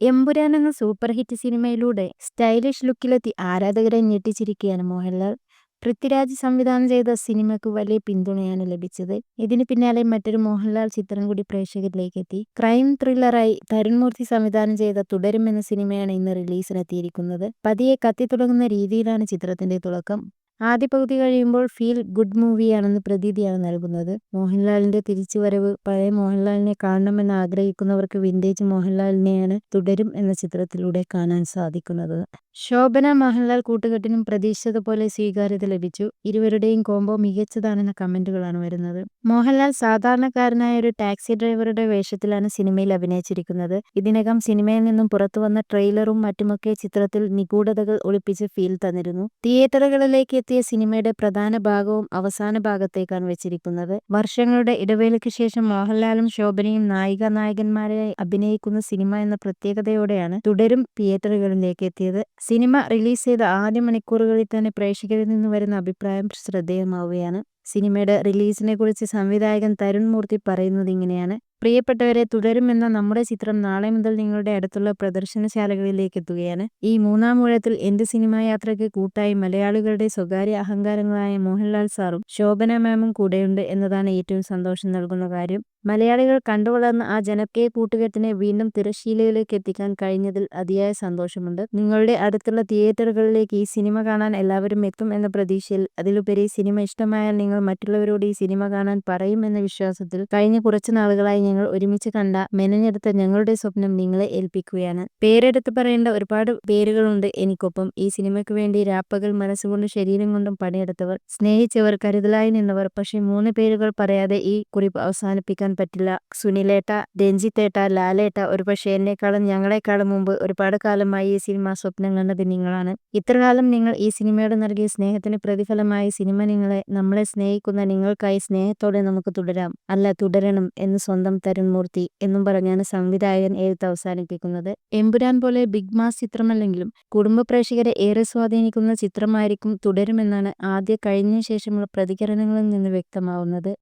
എമ്പുരാൻ എന്ന super hit സിനിമയിലൂടെ stylish ലുക്കിലെത്തി ആരാധകരെ ഞെട്ടിച്ചിരിക്കുകയാണ് മോഹൻലാൽ. പൃഥ്വിരാജ് സംവിധാനം ചെയ്ത സിനിമയ്ക്ക് വലിയ പിന്തുണയാണ് ലഭിച്ചത്. ഇതിന് പിന്നാലെ മറ്റൊരു മോഹൻലാൽ ചിത്രം കൂടി പ്രേക്ഷകരിലേക്ക് എത്തി ക്രൈം ത്രില്ലറായി തരുൺമൂർത്തി സംവിധാനം ചെയ്ത തുടരും എന്ന സിനിമയാണ് ഇന്ന് റിലീസിനെത്തിയിരിക്കുന്നത്. പതിയെ കത്തിത്തുടങ്ങുന്ന രീതിയിലാണ് ചിത്രത്തിന്റെ തുടക്കം. ആദ്യ പകുതി കഴിയുമ്പോൾ ഫീൽ ഗുഡ് മൂവിയാണെന്ന് പ്രതീതിയാണ് നൽകുന്നത്. മോഹൻലാലിന്റെ തിരിച്ചുവരവ് പഴയ മോഹൻലാലിനെ കാണണമെന്ന് ആഗ്രഹിക്കുന്നവർക്ക് വിന്റേജ് മോഹൻലാലിനെയാണ് തുടരും എന്ന ചിത്രത്തിലൂടെ കാണാൻ സാധിക്കുന്നത്. ശോഭന മോഹൻലാൽ കൂട്ടുകെട്ടിനും പ്രതീക്ഷിച്ചതുപോലെ സ്വീകാര്യത ലഭിച്ചു. ഇരുവരുടെയും കോംബോ മികച്ചതാണെന്ന കമന്റുകളാണ് വരുന്നത്. മോഹൻലാൽ സാധാരണക്കാരനായ ഒരു ടാക്സി ഡ്രൈവറുടെ വേഷത്തിലാണ് സിനിമയിൽ അഭിനയിച്ചിരിക്കുന്നത്. ഇതിനകം സിനിമയിൽ നിന്നും പുറത്തുവന്ന ട്രെയിലറും മറ്റുമൊക്കെ ചിത്രത്തിൽ നിഗൂഢതകൾ ഒളിപ്പിച്ച് ഫീൽ തന്നിരുന്നു. തിയേറ്ററുകളിലേക്ക് എത്തിയ സിനിമയുടെ പ്രധാന ഭാഗവും അവസാന ഭാഗത്തേക്കാണ് വെച്ചിരിക്കുന്നത്. വർഷങ്ങളുടെ ഇടവേളയ്ക്ക് ശേഷം മോഹൻലാലും ശോഭനയും നായിക നായകന്മാരെ അഭിനയിക്കുന്ന സിനിമ എന്ന പ്രത്യേകതയോടെയാണ് തുടരും തിയേറ്ററുകളിലേക്ക് എത്തിയത്. സിനിമ റിലീസ് ചെയ്ത ആദ്യ മണിക്കൂറുകളിൽ തന്നെ പ്രേക്ഷകരിൽ നിന്ന് വരുന്ന അഭിപ്രായം ശ്രദ്ധേയമാവുകയാണ്. സിനിമയുടെ റിലീസിനെ കുറിച്ച് സംവിധായകൻ തരുൺ മൂർത്തി പറയുന്നതിങ്ങനെയാണ്. പ്രിയപ്പെട്ടവരെ തുടരുമെന്ന നമ്മുടെ ചിത്രം നാളെ മുതൽ നിങ്ങളുടെ അടുത്തുള്ള പ്രദർശനശാലകളിലേക്ക് എത്തുകയാണ്. ഈ മൂന്നാം ഊഴത്തിൽ എന്റെ സിനിമാ യാത്രയ്ക്ക് കൂട്ടായി മലയാളികളുടെ സ്വകാര്യ അഹങ്കാരങ്ങളായ മോഹൻലാൽ സാറും ശോഭന മാമും കൂടെയുണ്ട് എന്നതാണ് ഏറ്റവും സന്തോഷം നൽകുന്ന കാര്യം. മലയാളികൾ കണ്ടുവളർന്ന ആ ജനപ്രിയ കൂട്ടുകെട്ടിനെ വീണ്ടും തിരശ്ശീലയിലേക്ക് എത്തിക്കാൻ കഴിഞ്ഞതിൽ അതിയായ സന്തോഷമുണ്ട്. നിങ്ങളുടെ അടുത്തുള്ള തിയേറ്ററുകളിലേക്ക് ഈ സിനിമ കാണാൻ എല്ലാവരും എത്തും എന്ന പ്രതീക്ഷയിൽ, അതിലുപരി സിനിമ ഇഷ്ടമായാൽ നിങ്ങൾ മറ്റുള്ളവരോട് ഈ സിനിമ കാണാൻ പറയും എന്ന വിശ്വാസത്തിൽ കഴിഞ്ഞ കുറച്ചു നാളുകളായി ഞങ്ങൾ ഒരുമിച്ച് കണ്ട മെനഞ്ഞെടുത്ത ഞങ്ങളുടെ സ്വപ്നം നിങ്ങളെ ഏൽപ്പിക്കുകയാണ്. പേരെടുത്ത് പറയേണ്ട ഒരുപാട് പേരുകളുണ്ട് എനിക്കൊപ്പം. ഈ സിനിമയ്ക്ക് വേണ്ടി രാപ്പകൾ മനസ്സുകൊണ്ടും ശരീരം കൊണ്ടും പണിയെടുത്തവർ, സ്നേഹിച്ചവർ, കരുതലായി നിന്നവർ. പക്ഷേ മൂന്ന് പേരുകൾ പറയാതെ ഈ കുറിപ്പ് അവസാനിപ്പിക്കാൻ പറ്റില്ല. സുനിലേട്ട, രഞ്ജിത്തേട്ട, ലാലേട്ട, ഒരുപക്ഷെ എന്നെക്കാളും ഞങ്ങളെക്കാളും മുമ്പ് ഒരുപാട് കാലമായി ഈ സിനിമ സ്വപ്നം കണ്ടത് നിങ്ങളാണ്. ഇത്രകാലം നിങ്ങൾ ഈ സിനിമയോട് നൽകിയ സ്നേഹത്തിന് പ്രതിഫലമായി സിനിമ നിങ്ങളെ, നമ്മളെ സ്നേഹിക്കുന്ന നിങ്ങൾക്കായി സ്നേഹത്തോടെ നമുക്ക് തുടരാം, അല്ല തുടരണം എന്ന് സ്വന്തം തരുൺ മൂർത്തി എന്നും പറഞ്ഞാണ് സംവിധായകൻ എഴുത്ത് അവസാനിപ്പിക്കുന്നത്. എമ്പുരാൻ പോലെ ബിഗ് മാസ് ചിത്രമല്ലെങ്കിലും കുടുംബ പ്രേക്ഷകരെ ഏറെ സ്വാധീനിക്കുന്ന ചിത്രമായിരിക്കും തുടരുമെന്നാണ് ആദ്യ കഴിഞ്ഞ ശേഷമുള്ള പ്രതികരണങ്ങളിൽ നിന്ന് വ്യക്തമാവുന്നത്.